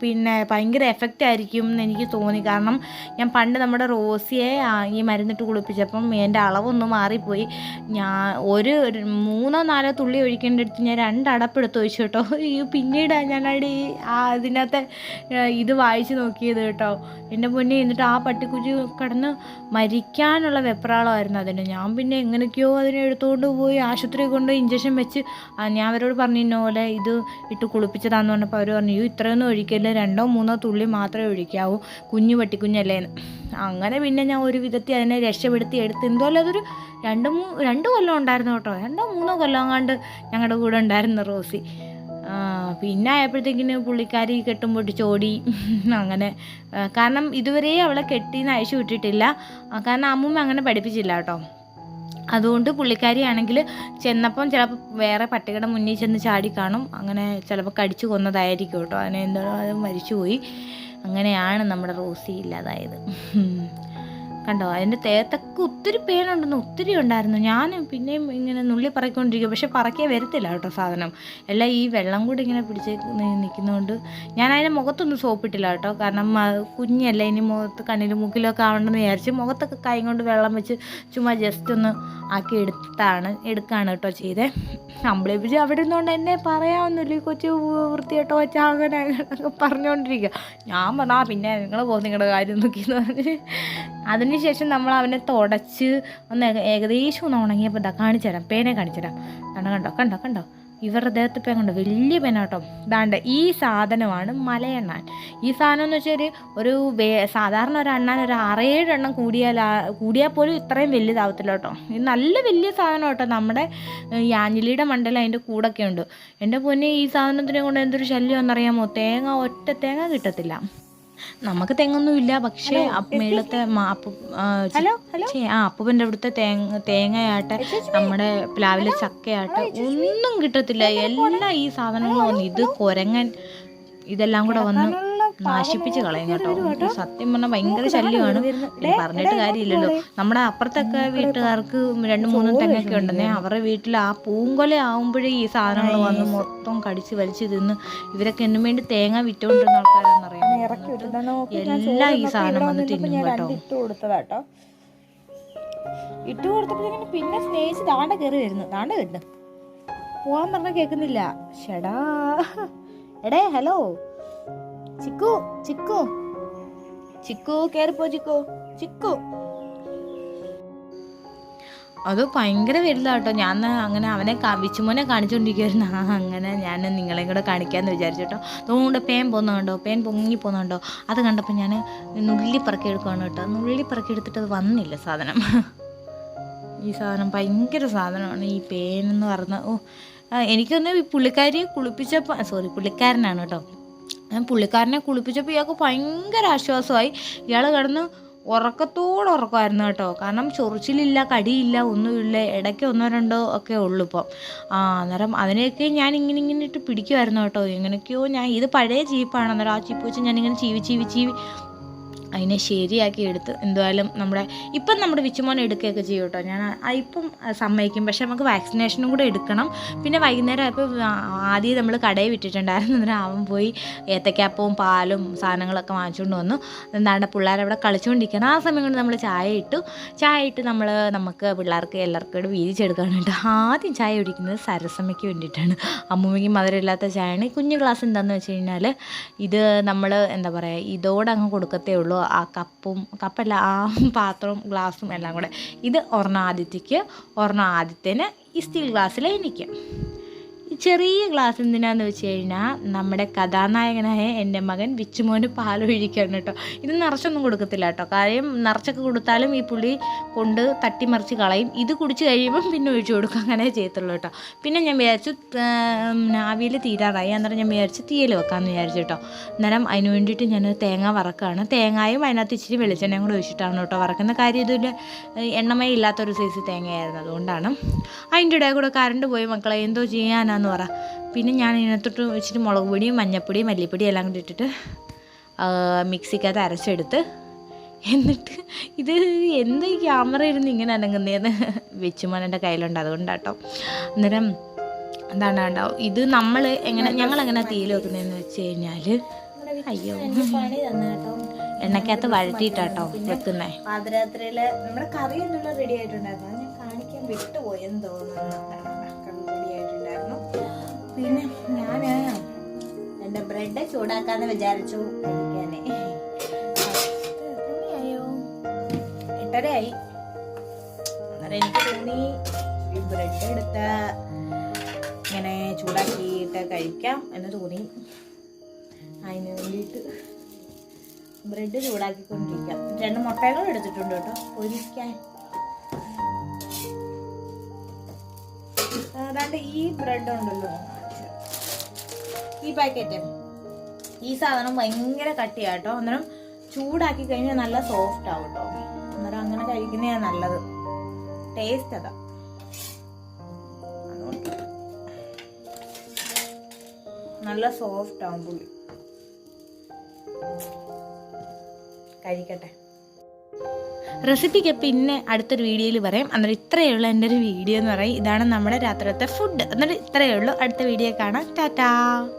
പിന്നെ ഭയങ്കര എഫക്റ്റ് ആയിരിക്കും എന്ന് എനിക്ക് തോന്നി. കാരണം ഞാൻ പണ്ട് നമ്മുടെ റോസിയെ ഈ മരുന്നിട്ട് കുളിപ്പിച്ചപ്പം എന്റെ അളവൊന്ന് മാറിപ്പോയി. ഞാൻ ഒരു മൂന്നോ നാലോ തുള്ളി ഒഴിക്കേണ്ട അടുത്ത് ഞാൻ രണ്ടടപ്പെടുത്ത് ഒഴിച്ചു കേട്ടോ. ഈ പിന്നീട് ഞാനവിടെ ഈ ആ ഇത് വായിച്ച് നോക്കിയത് കേട്ടോ. എന്റെ മുന്നേ എന്നിട്ട് ആ പട്ടിക്കുരു കിടന്ന് മരിക്കാനുള്ള വെപ്രാളമായിരുന്നു അതിന്. ഞാൻ പിന്നെ എങ്ങനെയൊക്കെയോ അതിനെ എടുത്തുകൊണ്ട് പോയി ആശുപത്രി കൊണ്ട് ഇഞ്ചക്ഷൻ വെച്ച് ഞാൻ അവരോട് പറഞ്ഞു ഇന്ന പോലെ ഇത് ഇട്ട് കുളിപ്പിച്ചതാന്ന് പറഞ്ഞപ്പോൾ അവർ പറഞ്ഞു "അയ്യോ, ഇത്രയൊന്നും ഒഴിക്കല്ല രണ്ടോ മൂന്നോ തുള്ളി മാത്രമേ ഒഴിക്കാവൂ കുഞ്ഞു പട്ടിക്കുഞ്ഞല്ലേ അങ്ങനെ പിന്നെ ഞാൻ ഒരു വിധത്തിൽ അതിനെ രക്ഷപ്പെടുത്തി എടുത്ത് എന്തോലും അതൊരു രണ്ട് മൂ രണ്ട് കൊല്ലം ഉണ്ടായിരുന്നു കേട്ടോ രണ്ടോ മൂന്നോ കൊല്ലം കണ്ട് ഞങ്ങളുടെ കൂടെ ഉണ്ടായിരുന്നു റോസി. പിന്നെ ആയപ്പോഴത്തേക്കിന് പുള്ളിക്കാരി കെട്ടും പൊട്ടിച്ചോടി അങ്ങനെ. കാരണം ഇതുവരെ അവളെ കെട്ടിന്ന് അയച്ചു വിട്ടിട്ടില്ല. കാരണം അമ്മൂമ്മ അങ്ങനെ പഠിപ്പിച്ചില്ല കേട്ടോ. അതുകൊണ്ട് പുള്ളിക്കാരിയാണെങ്കിൽ ചെന്നപ്പം ചിലപ്പോൾ വേറെ പട്ടികളുടെ മുന്നിൽ ചെന്ന് ചാടി കാണും. അങ്ങനെ ചിലപ്പോൾ കടിച്ചു കൊന്നതായിരിക്കും കേട്ടോ. അതിനെ അത് മരിച്ചുപോയി. അങ്ങനെയാണ് നമ്മുടെ റോസി ഇല്ലാതായത്. കണ്ടോ? അതിന്റെ തേത്തൊക്കെ ഒത്തിരി പേനുണ്ടെന്ന് ഒത്തിരി ഉണ്ടായിരുന്നു. ഞാൻ പിന്നെയും ഇങ്ങനെ നുള്ളി പറക്കൊണ്ടിരിക്കും പക്ഷെ പറക്കേ വരത്തില്ല കേട്ടോ സാധനം. എല്ലാം ഈ വെള്ളം കൂടി ഇങ്ങനെ പിടിച്ച് നിൽക്കുന്നതുകൊണ്ട് ഞാൻ അതിന്റെ മുഖത്തൊന്നും സോപ്പിട്ടില്ല കേട്ടോ. കാരണം കുഞ്ഞല്ല ഇനി മുഖത്ത് കണ്ണിലും മുക്കിലൊക്കെ ആവണമെന്ന് വിചാരിച്ച് മുഖത്തൊക്കെ കൈ കൊണ്ട് വെള്ളം വെച്ച് ചുമ്മാ ജസ്റ്റ് ഒന്ന് ആക്കി എടുത്താണ് എടുക്കുകയാണ് കേട്ടോ ചെയ്തേ. അമ്പളിപ്പിച്ച് അവിടെ നിന്നുകൊണ്ട് എന്നെ പറയാമെന്നില്ല ഈ കൊച്ചു വൃത്തിയായിട്ടോ അങ്ങനെയൊക്കെ പറഞ്ഞുകൊണ്ടിരിക്കുക ഞാൻ പറഞ്ഞാ പിന്നെ നിങ്ങൾ പോകും നിങ്ങളുടെ കാര്യം നോക്കി എന്ന് പറഞ്ഞ്. അതിനുശേഷം നമ്മൾ അവനെ തുടച്ച് ഒന്ന് ഏകദേശം ഒന്ന് ഉണങ്ങിയപ്പോൾ ഇതാ കാണിച്ചു തരാം പേനെ കാണിച്ചു തരാം. കണ്ടോ കണ്ടോ കണ്ടോ കണ്ടോ? ഇവരുടെ ദേഹത്ത് പേന കണ്ടോ? വലിയ പേന കേട്ടോ. ദാണ്ട് ഈ സാധനമാണ് മലയെണ്ണാൻ. ഈ സാധനം എന്ന് വെച്ചാൽ ഒരു വേ സാധാരണ ഒരു എണ്ണാൻ ഒരു ആറേഴ് എണ്ണം കൂടിയാൽ പോലും ഇത്രയും വലിയതാവത്തില്ല കേട്ടോ. ഇത് നല്ല വലിയ സാധനം കേട്ടോ. നമ്മുടെ യാഞ്ഞിലിയുടെ മണ്ടയിൽ അതിന്റെ കൂടൊക്കെ ഉണ്ട്. എന്റെ പൊന്നെ ഈ സാധനത്തിനെ കൊണ്ട് എന്തൊരു ശല്യം എന്നറിയാമോ തേങ്ങ ഒറ്റ തേങ്ങ കിട്ടത്തില്ല. നമുക്ക് തെങ്ങൊന്നും ഇല്ല. പക്ഷേ മേളത്തെ ആ അപ്പൂപ്പന്റെ അവിടുത്തെ തേങ്ങ തേങ്ങയാട്ടെ നമ്മുടെ പ്ലാവിലെ ചക്കയാട്ടെ ഒന്നും കിട്ടത്തില്ല. എല്ലാ ഈ സാധനങ്ങളും വന്നു ഇത് കൊരങ്ങൻ ഇതെല്ലാം കൂടെ വന്ന് നശിപ്പിച്ച് കളയും കേട്ടോ. സത്യം പറഞ്ഞാൽ ഭയങ്കര ശല്യമാണ്. പറഞ്ഞിട്ട് കാര്യമില്ലല്ലോ. നമ്മുടെ അപ്പുറത്തൊക്കെ വീട്ടുകാർക്ക് രണ്ടു മൂന്നും തെങ്ങൊക്കെ ഉണ്ടെന്നേ അവരുടെ വീട്ടിൽ ആ പൂങ്കൊല ആവുമ്പോഴേ ഈ സാധനങ്ങൾ വന്ന് മൊത്തം കടിച്ച് വലിച്ച് തിന്ന് ഇവരൊക്കെ എന്നും വേണ്ടി തേങ്ങ വിറ്റോണ്ടിരുന്ന ആൾക്കാരാണെന്നറിയാം എല്ലാം ഈ സാധനം വന്ന് തിന്നും കേട്ടോ. ഇട്ട് കൊടുത്തതാട്ടോ. പിന്നെ സ്നേഹിച്ച് താണ്ട കയറി വരുന്നു. താണ്ട കിട്ടും. പോവാൻ പറഞ്ഞ കേൾക്കുന്നില്ല. ഷെടാ. എടേ ഹലോ. ചിക്കു ചിക്കു. ചിക്കു കേറിപ്പോ ചിക്കു. ചിക്കു. അത് ഭയങ്കര വലുതാട്ടോ ഞാൻ അങ്ങനെ അവനെ വിച്ചുമോനെ കാണിച്ചുകൊണ്ടിരിക്കുകയായിരുന്നു ആ അങ്ങനെ ഞാൻ നിങ്ങളെയും കൂടെ കാണിക്കാമെന്ന് വിചാരിച്ചു കേട്ടോ അതുകൊണ്ട് പേൻ പോകുന്നുണ്ടോ പേൻ പൊങ്ങി പോകുന്നുണ്ടോ അത് കണ്ടപ്പോൾ ഞാൻ നുള്ളി പറക്കി എടുക്കുകയാണ് കേട്ടോ. നുള്ളി പറക്കി എടുത്തിട്ട് അത് വന്നില്ല സാധനം. ഈ സാധനം ഭയങ്കര സാധനമാണ്. ഈ പേൻ എന്ന് പറഞ്ഞ ഓ എനിക്കൊന്ന് ഈ പുള്ളിക്കാരി കുളിപ്പിച്ചപ്പോൾ സോറി പുള്ളിക്കാരനാണ് കേട്ടോ. പുള്ളിക്കാരനെ കുളിപ്പിച്ചപ്പോൾ ഇയാൾക്ക് ഭയങ്കര ആശ്വാസമായി. ഇയാൾ കിടന്ന് ഉറക്കത്തോടെ ഉറക്കമായിരുന്നു കേട്ടോ. കാരണം ചൊറിച്ചിലില്ല കടിയില്ല ഒന്നുമില്ല ഇടയ്ക്ക് ഒന്നോ രണ്ടോ ഒക്കെ ഉള്ളൂ ഇപ്പം. ആ അന്നേരം അതിനെയൊക്കെ ഞാൻ ഇങ്ങനെ ഇങ്ങനെ ഇട്ട് പിടിക്കുമായിരുന്നു കേട്ടോ. എങ്ങനെയൊക്കെയോ ഞാൻ ഇത് പഴയ ചീപ്പാണ് അന്നേരം ആ ചീപ്പ് വെച്ച് ഞാനിങ്ങനെ ചീവി ചീവി ചീവി അതിനെ ശരിയാക്കി എടുത്ത് എന്തായാലും നമ്മുടെ ഇപ്പം നമ്മുടെ വിച്ചുമോനെ എടുക്കുകയൊക്കെ ചെയ്യും കേട്ടോ. ഞാൻ ഇപ്പം സമ്മതിക്കും. പക്ഷെ നമുക്ക് വാക്സിനേഷനും കൂടെ എടുക്കണം. പിന്നെ വൈകുന്നേരം ആയപ്പോൾ ആദ്യം നമ്മൾ കടയിൽ വിട്ടിട്ടുണ്ടായിരുന്നു. അന്നേരം അവൻ പോയി ഏത്തക്കാപ്പവും പാലും സാധനങ്ങളൊക്കെ വാങ്ങിച്ചുകൊണ്ട് വന്നു. എന്താണ് പിള്ളേരവിടെ കളിച്ചുകൊണ്ടിരിക്കണം ആ സമയം കൊണ്ട് നമ്മൾ ചായ ഇട്ടു. ചായ ഇട്ട് നമ്മൾ നമുക്ക് പിള്ളേർക്ക് എല്ലാവർക്കും കൂടെ വീതിച്ചെടുക്കാൻ വേണ്ടി ആദ്യം ചായ കുടിക്കുന്നത് സരസമ്മയ്ക്ക് വേണ്ടിയിട്ടാണ്. അമ്മൂമ്മയ്ക്ക് മധുരമില്ലാത്ത ചായയാണ്. കുഞ്ഞു ക്ലാസ് എന്താണെന്ന് വെച്ച് കഴിഞ്ഞാൽ ഇത് നമ്മൾ എന്താ പറയുക ഇതോടെ അങ്ങ് കൊടുക്കത്തേ ഉള്ളൂ. ആ കപ്പും കപ്പല്ല ആ പാത്രവും ഗ്ലാസും എല്ലാം കൂടെ. ഇത് ഒരെണ്ണം ആദ്യത്തേക്ക് ഒരെണ്ണം ആദ്യത്തേന് ഈ സ്റ്റീൽ ഗ്ലാസ്സിൽ എനിക്ക്. ചെറിയ ഗ്ലാസ് എന്തിനാന്ന് വെച്ച് കഴിഞ്ഞാൽ നമ്മുടെ കഥാനായകനായ എന്റെ മകൻ വിച്ചുമോന് പാലൊഴിക്കാണ് കേട്ടോ. ഇത് നിറച്ചൊന്നും കൊടുക്കത്തില്ല കേട്ടോ. കാര്യം നിറച്ചൊക്കെ കൊടുത്താലും ഈ പുള്ളി കൊണ്ട് തട്ടിമറിച്ച് കളയും. ഇത് കുടിച്ച് കഴിയുമ്പം പിന്നെ ഒഴിച്ചു കൊടുക്കും. അങ്ങനെ ചെയ്യത്തുള്ളൂ കേട്ടോ. പിന്നെ ഞാൻ വിചാരിച്ചു ആവിയിൽ തീരാറായി. അന്നേരം ഞാൻ വിചാരിച്ചു തീയൽ വെക്കാമെന്ന് വിചാരിച്ചു കേട്ടോ. അന്നേരം അതിന് വേണ്ടിയിട്ട് ഞാൻ തേങ്ങ വറക്കാണ്. തേങ്ങയും അതിനകത്ത് ഇച്ചിരി വെളിച്ചെണ്ണയും കൂടെ ഒഴിച്ചിട്ടാണ് കേട്ടോ വറക്കുന്ന കാര്യം ഇതിൽ എണ്ണമയില്ലാത്തൊരു സൈസ് തേങ്ങയായിരുന്നു. അതുകൊണ്ടാണ്. അതിന്റെ ഇടയിൽ കൂടെ കറണ്ട് പോയി മക്കളെ. എന്തോ ചെയ്യാനാന്ന് പറ. പിന്നെ ഞാൻ ഇതിനകത്തോട്ട് വെച്ചിട്ട് മുളക് പൊടിയും മഞ്ഞപ്പൊടിയും മല്ലിപ്പൊടിയും എല്ലാം കൂടി ഇട്ടിട്ട് മിക്സിക്കകത്ത് അരച്ചെടുത്ത് എന്നിട്ട് ഇത് എന്ത് ക്യാമറ ഇരുന്ന് ഇങ്ങനെ അനങ്ങുന്നതെന്ന് വെച്ചുമോനെന്റെ കയ്യിലുണ്ട്. അതുകൊണ്ടാട്ടോ. അന്നേരം എന്താണ് ഉണ്ടാവും ഇത് നമ്മൾ എങ്ങനെ ഞങ്ങൾ എങ്ങനെ തീയിൽ വെക്കുന്നതെന്ന് വെച്ച് കഴിഞ്ഞാൽ അയ്യോ. എണ്ണക്കകത്ത് വഴറ്റിയിട്ടാട്ടോ വെക്കുന്നേ. പാതിരാത്രിയിലെ നമ്മുടെ കറി എന്നുള്ള റെഡി ആയിട്ടുണ്ടായിരുന്നു. ഞാൻ കാണിക്കാൻ വിട്ടുപോയെന്ന് തോന്നുന്നു പിന്നെ ഞാൻ എന്റെ ബ്രെഡ് ചൂടാക്കാന്ന് വിചാരിച്ചു. കഴിക്കാനേ എട്ടരയായി. അന്നേരം എനിക്ക് തോന്നി ഈ ബ്രെഡ് എടുത്ത് ഇങ്ങനെ ചൂടാക്കിയിട്ട് കഴിക്കാം എന്ന് തോന്നി. അതിന് വേണ്ടിയിട്ട് ബ്രെഡ് ചൂടാക്കിക്കൊണ്ടിരിക്കാം. രണ്ട് മുട്ടകളും എടുത്തിട്ടുണ്ട് കേട്ടോ. പൊരിക്കാൻ. അതാണ്ട് ഈ ബ്രെഡ് ഉണ്ടല്ലോ. ഈ പാക്കറ്റ്. ഈ സാധനം ഭയങ്കര കട്ടിയാട്ടോ അന്നേരം ചൂടാക്കി കഴിഞ്ഞാൽ നല്ല സോഫ്റ്റ് ആവും കേട്ടോ. അന്നേരം അങ്ങനെ കഴിക്കുന്നതാണ് നല്ലത്. ടേസ്റ്റ് അതാ. നല്ല സോഫ്റ്റ് ആവും പുള്ളി കഴിക്കട്ടെ. റെസിപ്പിക്ക് പിന്നെ അടുത്തൊരു വീഡിയോയിൽ പറയാം. അന്നേരം ഇത്രയേ ഉള്ളൂ എന്റെ ഒരു വീഡിയോ എന്ന് പറയും. ഇതാണ് നമ്മുടെ രാത്രിയത്തെ ഫുഡ് എന്നിട്ട് ഇത്രയേ ഉള്ളൂ. അടുത്ത വീഡിയോ കാണാം. ടാറ്റാ.